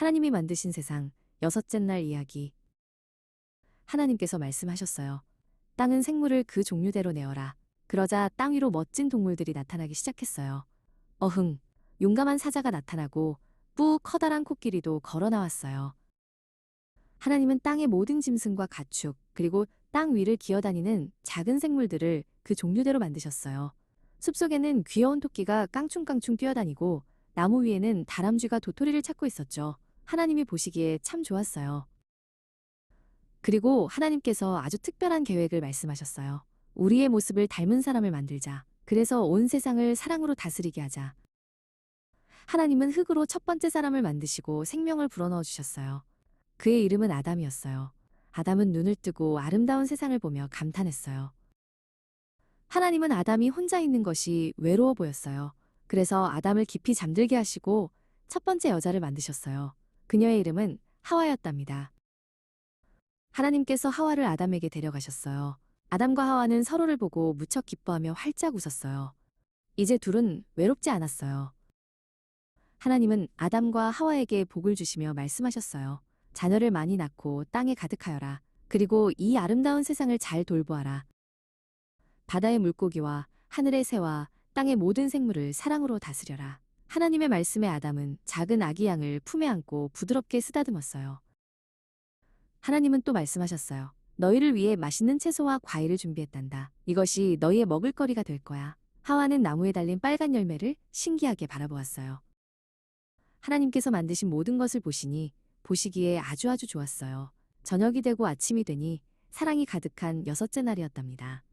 하나님이 만드신 세상 여섯째 날 이야기. 하나님께서 말씀하셨어요. 땅은 생물을 그 종류대로 내어라. 그러자 땅 위로 멋진 동물들이 나타나기 시작했어요. 어흥, 용감한 사자가 나타나고 뿌 커다란 코끼리도 걸어 나왔어요. 하나님은 땅의 모든 짐승과 가축, 그리고 땅 위를 기어다니는 작은 생물들을 그 종류대로 만드셨어요. 숲속에는 귀여운 토끼가 깡충깡충 뛰어다니고 나무 위에는 다람쥐가 도토리를 찾고 있었죠. 하나님이 보시기에 참 좋았어요. 그리고 하나님께서 아주 특별한 계획을 말씀하셨어요. 우리의 모습을 닮은 사람을 만들자. 그래서 온 세상을 사랑으로 다스리게 하자. 하나님은 흙으로 첫 번째 사람을 만드시고 생명을 불어넣어 주셨어요. 그의 이름은 아담이었어요. 아담은 눈을 뜨고 아름다운 세상을 보며 감탄했어요. 하나님은 아담이 혼자 있는 것이 외로워 보였어요. 그래서 아담을 깊이 잠들게 하시고 첫 번째 여자를 만드셨어요. 그녀의 이름은 하와였답니다. 하나님께서 하와를 아담에게 데려가셨어요. 아담과 하와는 서로를 보고 무척 기뻐하며 활짝 웃었어요. 이제 둘은 외롭지 않았어요. 하나님은 아담과 하와에게 복을 주시며 말씀하셨어요. 자녀를 많이 낳고 땅에 가득하여라. 그리고 이 아름다운 세상을 잘 돌보아라. 바다의 물고기와 하늘의 새와 땅의 모든 생물을 사랑으로 다스려라. 하나님의 말씀에 아담은 작은 아기 양을 품에 안고 부드럽게 쓰다듬었어요. 하나님은 또 말씀하셨어요. 너희를 위해 맛있는 채소와 과일을 준비했단다. 이것이 너희의 먹을거리가 될 거야. 하와는 나무에 달린 빨간 열매를 신기하게 바라보았어요. 하나님께서 만드신 모든 것을 보시니 보시기에 아주 아주 좋았어요. 저녁이 되고 아침이 되니 사랑이 가득한 여섯째 날이었답니다.